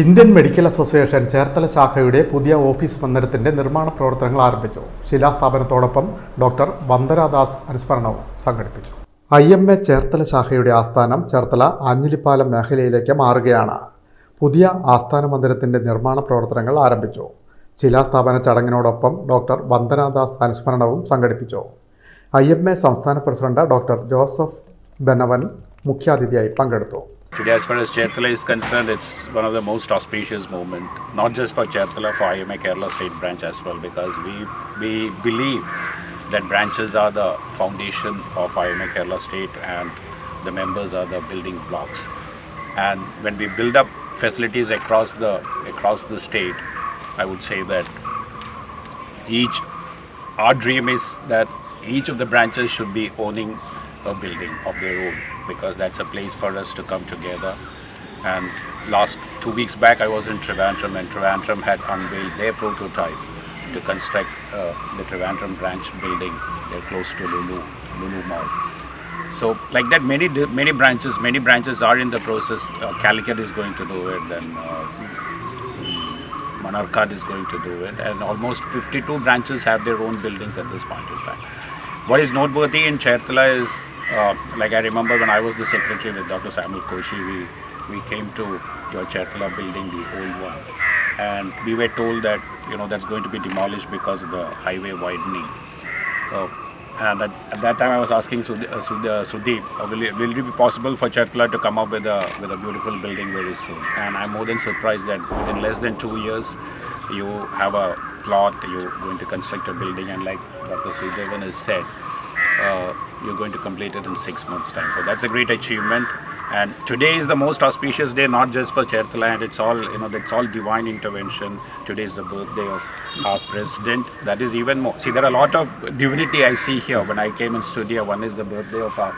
Indian medical association Cherthala ശാഖയുടെ പുതിയ office മന്ദിരത്തിന്റെ നിർമ്മാണ പ്രവർത്തനങ്ങൾ ആരംഭിച്ചു. ശിലാസ്ഥാപനത്തോടൊപ്പം ഡോക്ടർ വന്ദനാദാസ് അനുസ്മരണവും സംഘടിപ്പിച്ചു. ഐ എം എ ചേർത്തല ശാഖയുടെ ആസ്ഥാനം ചേർത്തല ആഞ്ഞിലിപ്പാലം മേഖലയിലേക്ക് മാറുകയാണ്. പുതിയ ആസ്ഥാന മന്ദിരത്തിന്റെ നിർമ്മാണ പ്രവർത്തനങ്ങൾ ആരംഭിച്ചു. ശിലാസ്ഥാപന ചടങ്ങിനോടൊപ്പം ഡോക്ടർ വന്ദനാദാസ് അനുസ്മരണവും സംഘടിപ്പിച്ചു. ഐ എം എ സംസ്ഥാന പ്രസിഡന്റ് ഡോക്ടർ ജോസഫ് ബെനവൻ മുഖ്യാതിഥിയായി പങ്കെടുത്തു. Today, as far as Cherthala is concerned, it's one of the most auspicious moment, not just for Cherthala, for IMA Kerala State Branch as well, because we we believe that branches are the foundation of IMA Kerala State and the members are the building blocks. And when we build up facilities across the across the state, I would say that each our dream is that each of the branches should be owning a building of their own because that's a place for us to come together. And last two weeks back i was in trivandrum and trivandrum had unveiled their prototype to construct uh, the trivandrum branch building they're close to lulu lulu mall. So like that many many branches many branches are in the process. Uh, calicut is going to do it then uh, Manarkad is going to do it, and almost 52 branches have their own buildings at this point in time. What is noteworthy in Chertala is, uh, like I remember when I was the secretary with Dr. Samuel Koshi, we, we came to your Chertala building, the old one, and we were told that you know that's going to be demolished because of the highway widening. Uh, and at, at that time, I was asking Sudhi, uh, uh, Sudeep, uh, will, it, will it be possible for Chertala to come up with a with a beautiful building very soon? And I'm more than surprised that within less than two years, you have a plot, you're going to construct a building, and like Dr. Sridevan has said, uh, you're going to complete it in six months' time. So that's a great achievement. And today is the most auspicious day, not just for Cherthala, and it's all you know. That's all divine intervention. Today is the birthday of our president. That is even more. See, there are a lot of divinity I see here when I came in studio. One is the birthday of our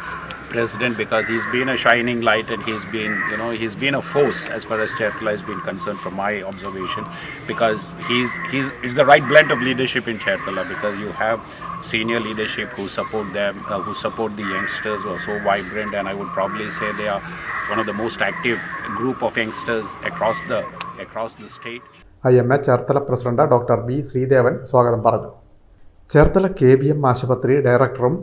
president because he's been a shining light and he's been, you know, he's been a force as far as Cherthala has been concerned from my observation because he's he's is the right blend of leadership in Cherthala because you have senior leadership who support them, uh, who support the youngsters who are so vibrant, and I would probably say they are one of the most active group of youngsters across the across the state. I M A Cherthala president doctor B Sreedevan സ്വാഗതം പറഞ്ഞു Cherthala K B M ആശുപത്രി ഡയറക്ടറും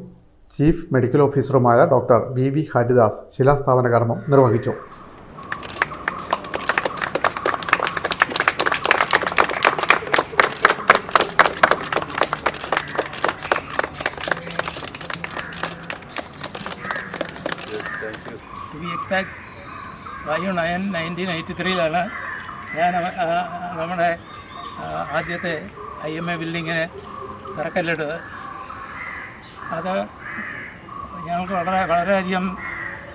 chief medical ഓഫീസറുമായ doctor B V Haridas ശിലാസ്ഥാപന കർമ്മം നിർവഹിച്ചു exact five nine nineteen eighty ത്രീയിലാണ് ഞാൻ നമ്മുടെ ആദ്യത്തെ ഐ എം എ ബിൽഡിങ്ങിന് തറക്കല്ലിട്ടത്. അത് ഞങ്ങൾക്ക് വളരെ വളരെയധികം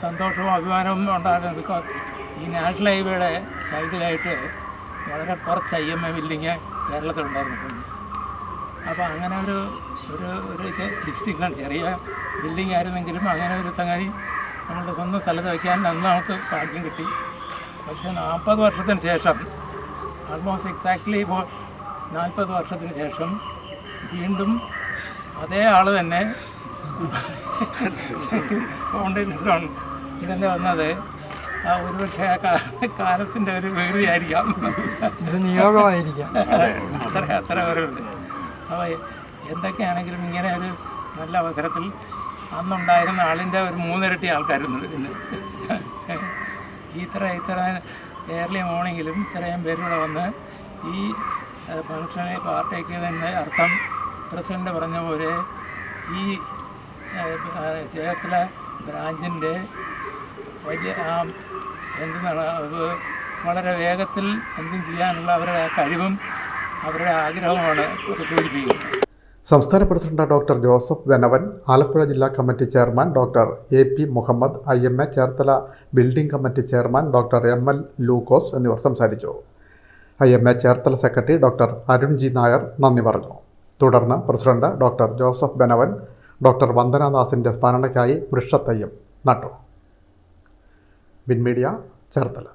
സന്തോഷവും അഭിമാനവും ഉണ്ടായിരുന്നു. ബിക്കോസ് ഈ നാഷണൽ ഹൈവേയുടെ സൈഡിലായിട്ട് വളരെ കുറച്ച് ഐ എം എ ബിൽഡിങ് കേരളത്തിലുണ്ടായിരുന്നു. അപ്പോൾ അങ്ങനെ ഒരു ഒരു ഒരു ഡിസ്ട്രിക്റ്റാണ് ചെറിയ ബിൽഡിംഗ് ആയിരുന്നെങ്കിലും അങ്ങനെ ഒരു സംഗതി നമ്മളുടെ സ്വന്തം സ്ഥലത്ത് വയ്ക്കാൻ അന്ന് നമുക്ക് ഭാഗ്യം കിട്ടി. പക്ഷേ നാൽപ്പത് വർഷത്തിന് ശേഷം ആൾമോസ്റ്റ് എക്സാക്ട്ലി ഇപ്പോൾ നാൽപ്പത് വർഷത്തിന് ശേഷം വീണ്ടും അതേ ആൾ തന്നെ ഫൗണ്ടേഷൻ ഇതിന്റെ വന്നത് ആ ഒരുപക്ഷെ കാലത്തിന്റെ ഒരു വേറിയായിരിക്കാം. ഇത് നിയോഗമായിരിക്കാം. അത്ര അത്ര വരെയുണ്ട് അപ്പോൾ എന്തൊക്കെയാണെങ്കിലും ഇങ്ങനെ ഒരു നല്ല അവസരത്തിൽ അന്നുണ്ടായിരുന്ന ആളിന്റെ ഒരു മൂന്നിരട്ടി ആൾക്കാരുണ്ട് ഇന്ന്. ഇത്ര ഇത്ര ഏർലി മോർണിംഗിലും ഇത്രയും പേരൂടെ വന്ന് ഈ ഫങ്ഷനെ പാർട്ടിക്കുന്നതിന്റെ അർത്ഥം പ്രസിഡന്റ് പറഞ്ഞ പോലെ ഈ ചേർത്തല ബ്രാഞ്ചിന്റെ വലിയ ആ എന്തെന്നാണ് അത് വളരെ വേഗത്തിൽ എന്തും ചെയ്യാനുള്ള അവരുടെ കഴിവും അവരുടെ ആഗ്രഹവുമാണ് സൂചിപ്പിക്കുന്നത് സംസ്ഥാന president doctor Joseph Venavan Alappuzha ജില്ലാ committee chairman doctor A P Muhammad I M A Cherthala building committee chairman doctor M L Lukose എന്നിവർ സംസാരിച്ചു. I M A Cherthala secretary doctor Arun G Nair നന്ദി പറഞ്ഞു. തുടർന്ന് president doctor Joseph Benavan doctor വന്ദനാദാസിന്റെ സ്മരണയ്ക്കായി വൃക്ഷത്തയ്യം നട്ടു. ബിൻമീഡിയ ചേർത്തല.